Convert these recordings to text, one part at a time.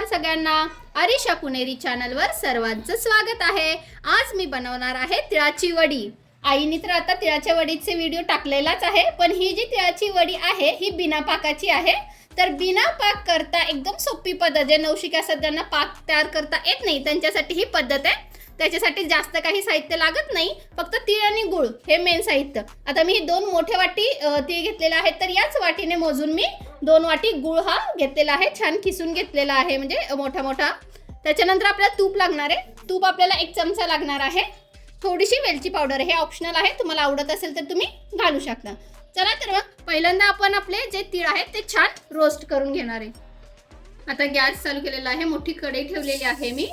नमस्कार सगळ्यांना. अरिशा पुणेरी चॅनलवर सर्वांचं स्वागत आहे. आज मी बनवणार आहे तिळाची वडी. आईने तर आता तिळाच्या वडीचे व्हिडिओ टाकलेलाच आहे पण ही जी तिळाची वडी आहे ही बिना पाकाची आहे. तर बिना पाक करता एकदम सोपी पद्धत आहे. नवशिका सध्यांना पाक तयार करता येत नाही. त्यांच्यासाठी ही पद्धत आहे. त्याच्यासाठी जास्त काही साहित्य लागत नाही फक्त तीळ आणि गुळ हे मेन साहित्य. आता मी दोन मोठे वाटी तीळ घेतलेले आहेत तर याच वाटीने मोजून मी दोन वाटी गुळ हा घेतलेला आहे छान किसून घेतलेला आहे म्हणजे मोठा मोठा. त्याच्यानंतर आपल्याला तूप लागणार आहे. तूप आपल्याला एक चमचा लागणार आहे. थोडीशी वेलची पावडर हे ऑप्शनल आहे तुम्हाला आवडत असेल तर तुम्ही घालू शकता. चला तर मग पहिल्यांदा आपण आपले जे तीळ आहेत ते छान रोस्ट करून घेणार आहे. आता गॅस चालू केलेला आहे मोठी कढई ठेवलेली आहे मी.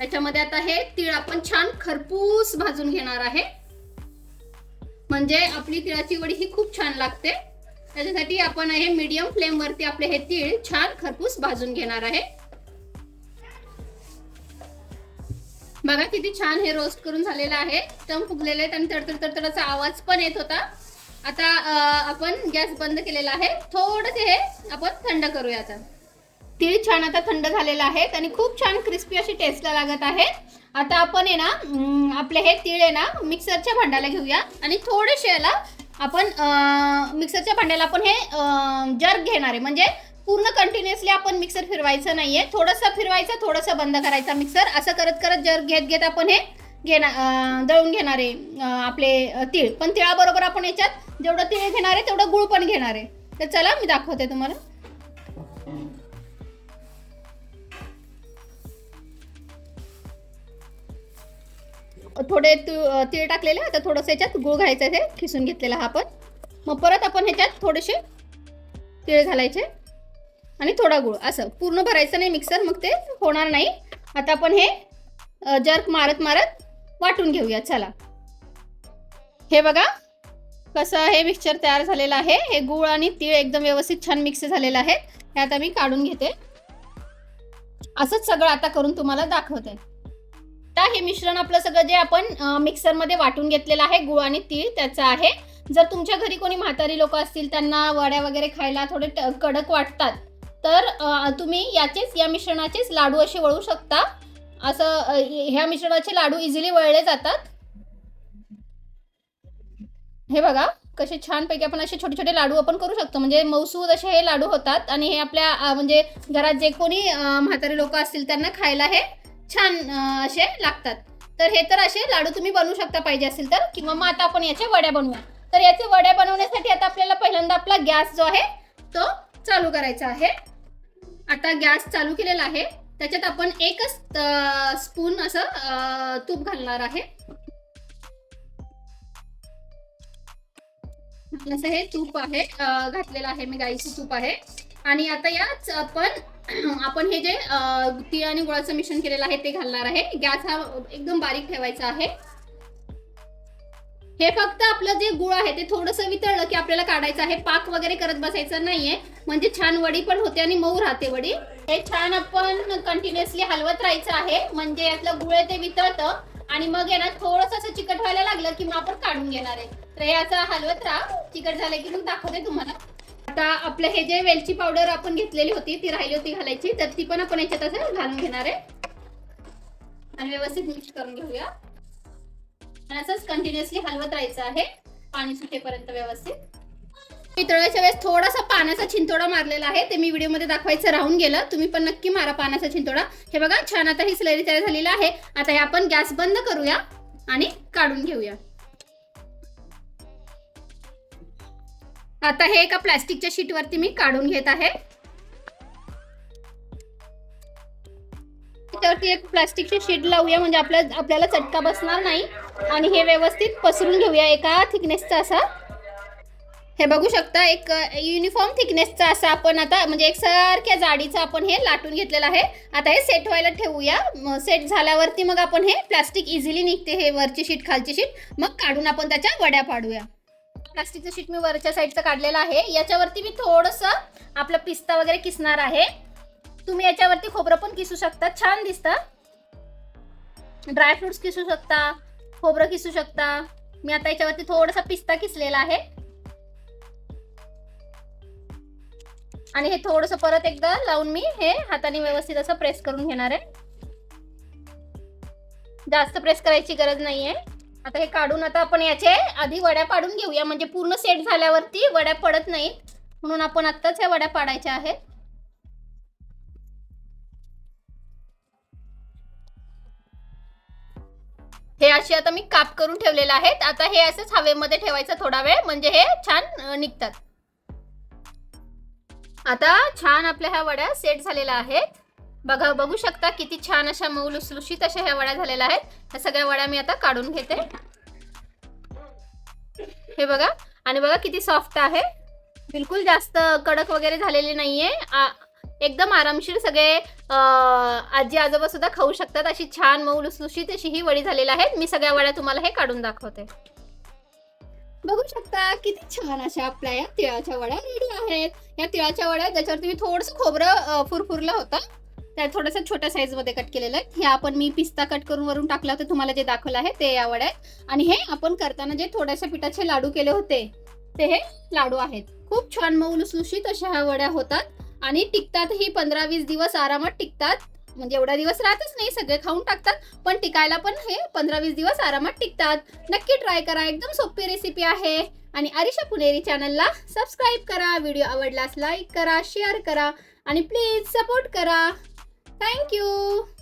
याच्यामध्ये आता हे तीळ आपण छान खरपूस भाजून घेणार आहे. म्हणजे आपली तिळाची वडी ही खूप छान लागते. त्याच्यासाठी आपण हे मीडियम फ्लेम वरती आपले हे तीळ छान खरपूस भाजून घेणार आहे. बघा किती छान हे रोस्ट करून झालेलं आहे. टम फुगलेले आहेत आणि तडतड तडतडाचा आवाज पण येत होता. आता आपण गॅस बंद केलेला आहे. थोडंसे हे आपण थंड करूया आता. तीळ छान आता थंड झालेलं आहे आणि खूप छान क्रिस्पी अशी टेस्टला लागत आहे. आता आपण आहे ना आपले हे तीळ आहे ना मिक्सरच्या भांड्याला घेऊया. आणि थोडेसे याला आपण मिक्सरच्या भांड्याला आपण हे जर्क घेणार आहे. म्हणजे पूर्ण कंटिन्युअसली आपण मिक्सर फिरवायचं नाही आहे थोडंसं फिरवायचं थोडंसं बंद करायचा मिक्सर. असं करत करत जर्क घेत घेत आपण हे घेणार दळून घेणार आहे आपले तिळ तीळ. पण तिळाबरोबर आपण याच्यात जेवढं तीळ घेणार आहे तेवढं गुळ पण घेणार आहे. तर चला मी दाखवते तुम्हाला. थोडे तु- तीळ टाकलेले आता थोडंसं याच्यात गुळ घालायचं आहे खिसून घेतलेला हा आपण. मग परत आपण ह्याच्यात थोडेसे तीळ घालायचे आणि थोडा गुळ असं. पूर्ण भरायचं नाही मिक्सर मग ते होणार नाही. आता आपण हे जर्क मारत मारत वाटून घेऊया चला. हे बघा कसं हे मिक्सचर तयार झालेलं आहे. हे गुळ आणि तीळ एकदम व्यवस्थित छान मिक्स झालेलं आहे. हे आता मी काढून घेते. असंच सगळं आता करून तुम्हाला दाखवते. आता हे मिश्रण आपलं सगळं जे आपण मिक्सरमध्ये वाटून घेतलेलं आहे गुळ आणि तीळ त्याचं आहे. जर तुमच्या घरी कोणी म्हातारी लोक असतील त्यांना वड्या वगैरे खायला थोडे कडक वाटतात तर तुम्ही याचेच या मिश्रणाचेच लाडू असे वळू शकता. असं ह्या मिश्रणाचे लाडू इझिली वळले जातात. हे बघा कसे छानपैकी आपण असे छोटे छोटे लाडू आपण करू शकतो. म्हणजे मौसूद असे हे लाडू होतात आणि हे आपल्या म्हणजे घरात जे कोणी म्हातारी लोक असतील त्यांना खायला हे छान असे लागतात. तर हे तर असे लाडू तुम्ही बनवू शकता पाहिजे असेल तर. किंवा मग आता आपण याच्या वड्या बनवूया. तर याचे वड्या बनवण्यासाठी आता आपल्याला पहिल्यांदा आपला गॅस जो आहे तो चालू करायचा आहे. आता गॅस चालू केलेला आहे. त्याच्यात आपण एकच स्पून असं तूप घालणार आहे. असं हे तूप आहे घातलेलं आहे मी गाईचं तूप आहे. आणि आता याच आपण आपण हे जे तीळ आणि गुळाचं मिश्रण केलेलं आहे ते घालणार आहे. गॅस हा एकदम बारीक ठेवायचा आहे. हे फक्त आपलं जे गुळ आहे ते थोडंसं वितळलं की आपल्याला काढायचं आहे. पाक वगैरे करत बसायचं नाहीये. म्हणजे छान वडी पण होते आणि मऊ राहते वडी. हे छान आपण कंटिन्युअसली हलवत राहायचं आहे. म्हणजे यातलं गुळ आहे ते वितळतं आणि मग आहे ना थोडंसं असं चिकट व्हायला लागलं की मग आपण काढून घेणार आहे. तर हे असं हलवत राहा. चिकट झालं की मग दाखवते तुम्हाला. आता आपलं हे जे वेलची पावडर आपण घेतलेली होती ती राहिली होती घालायची तर ती पण आपण याच्यात असं घालून घेणार आहे. आणि व्यवस्थित मिक्स करून घेऊया. आणि असंच कंटिन्युअसली हलवत राहायचं आहे पाणी सुटेपर्यंत व्यवस्थित. मी वेळेस थोडासा पाण्याचा छिंतोडा मारलेला आहे ते मी व्हिडिओमध्ये दाखवायचं राहून गेलं. तुम्ही पण नक्की मारा पाण्याचा छिंतोडा हे बघा छान आता ही स्लरी तयार झालेली आहे. आता हे आपण गॅस बंद करूया आणि काढून घेऊया. आता हे एका प्लास्टिकच्या शीटवरती मी काढून घेत आहे. त्यावरती एक प्लास्टिकची शीट लावूया म्हणजे आपल्या आपल्याला चटका बसणार नाही. आणि हे व्यवस्थित पसरून घेऊया एका थिकनेसचा असा. हे बघू शकता एक युनिफॉर्म थिकनेसचा असा आपण आता म्हणजे एकसारख्या जाडीचा आपण हे लाटून घेतलेलं आहे. आता हे सेट व्हायला ठेवूया. सेट झाल्यावरती मग आपण हे प्लास्टिक इझिली निघते हे वरची शीट खालची शीट. मग काढून आपण त्याच्या वड्या पाडूया. प्लास्टिकचं शीट मी वरच्या साईडचं काढलेलं आहे. याच्यावरती मी थोडंसं आपला पिस्ता वगैरे किसणार आहे. तुम्ही याच्यावरती खोबरं पण किसू शकता. छान दिसतं. ड्रायफ्रुट्स किसू शकता. खोबरं किसू शकता. मी आता याच्यावरती थोडासा पिस्ता किसलेला आहे. आणि हे थोडस परत एकदा लावून मी हे हाताने व्यवस्थित असं प्रेस करून घेणार आहे. जास्त प्रेस करायची गरज नाहीये. आता हे काढून आता आपण याचे आधी वड्या पाडून घेऊया. म्हणजे पूर्ण सेट झाल्यावरती वड्या पडत नाहीत. म्हणून आपण आत्ताच ह्या वड्या पाडायच्या आहेत. हे असे आता मी काप करून ठेवलेले आहेत. आता हे असंच हवेमध्ये ठेवायचं थोडा वेळ. म्हणजे हे छान निघतात. आता छान आपल्या ह्या वड्या सेट झालेल्या आहेत. बघा बघू शकता किती छान अशा मऊ लुसलुशीत अशा ह्या वड्या झालेल्या आहेत. ह्या सगळ्या वड्या मी आता काढून घेते. हे बघा आणि बघा किती सॉफ्ट आहे. बिलकुल जास्त कडक वगैरे झालेले नाहीये. एकदम आरामशीर सगळे आजी आजोबा सुद्धा खाऊ शकतात अशी छान मऊ लुसलुशीत अशी ही वडी झालेली आहेत. मी सगळ्या वड्या तुम्हाला हे काढून दाखवते. बघू शकता किती छान अशा आपल्या या तिळाच्या वड्या रेडी आहेत. या तिळाच्या वड्या ज्याच्यावर तुम्ही थोडंसं खोबरं फुरफुरलं होतं. त्या थोडंसं छोट्या साईजमध्ये कट केलेलं आहे. हे आपण मी पिस्ता कट करून वरून टाकला होता तुम्हाला जे दाखवलं आहे ते आवड आहे. आहेत आणि हे आपण करताना जे थोड्याशा पिठाचे लाडू केले होते ते हे लाडू आहेत. खूप छान मऊ लुसलुशीत अशा ह्या वड्या होतात. आणि टिकतात ही पंधरा वीस दिवस आरामात टिकतात. म्हणजे एवढा दिवस राहतच नाही सगळे खाऊन टाकतात. पण टिकायला पण हे पंधरा वीस दिवस आरामात टिकतात. नक्की ट्राय करा एकदम सोपी रेसिपी आहे. आणि आरिशा पुणेरी चॅनलला सबस्क्राईब करा. व्हिडिओ आवडल्यास लाईक करा शेअर करा. आणि प्लीज सपोर्ट करा. Thank you.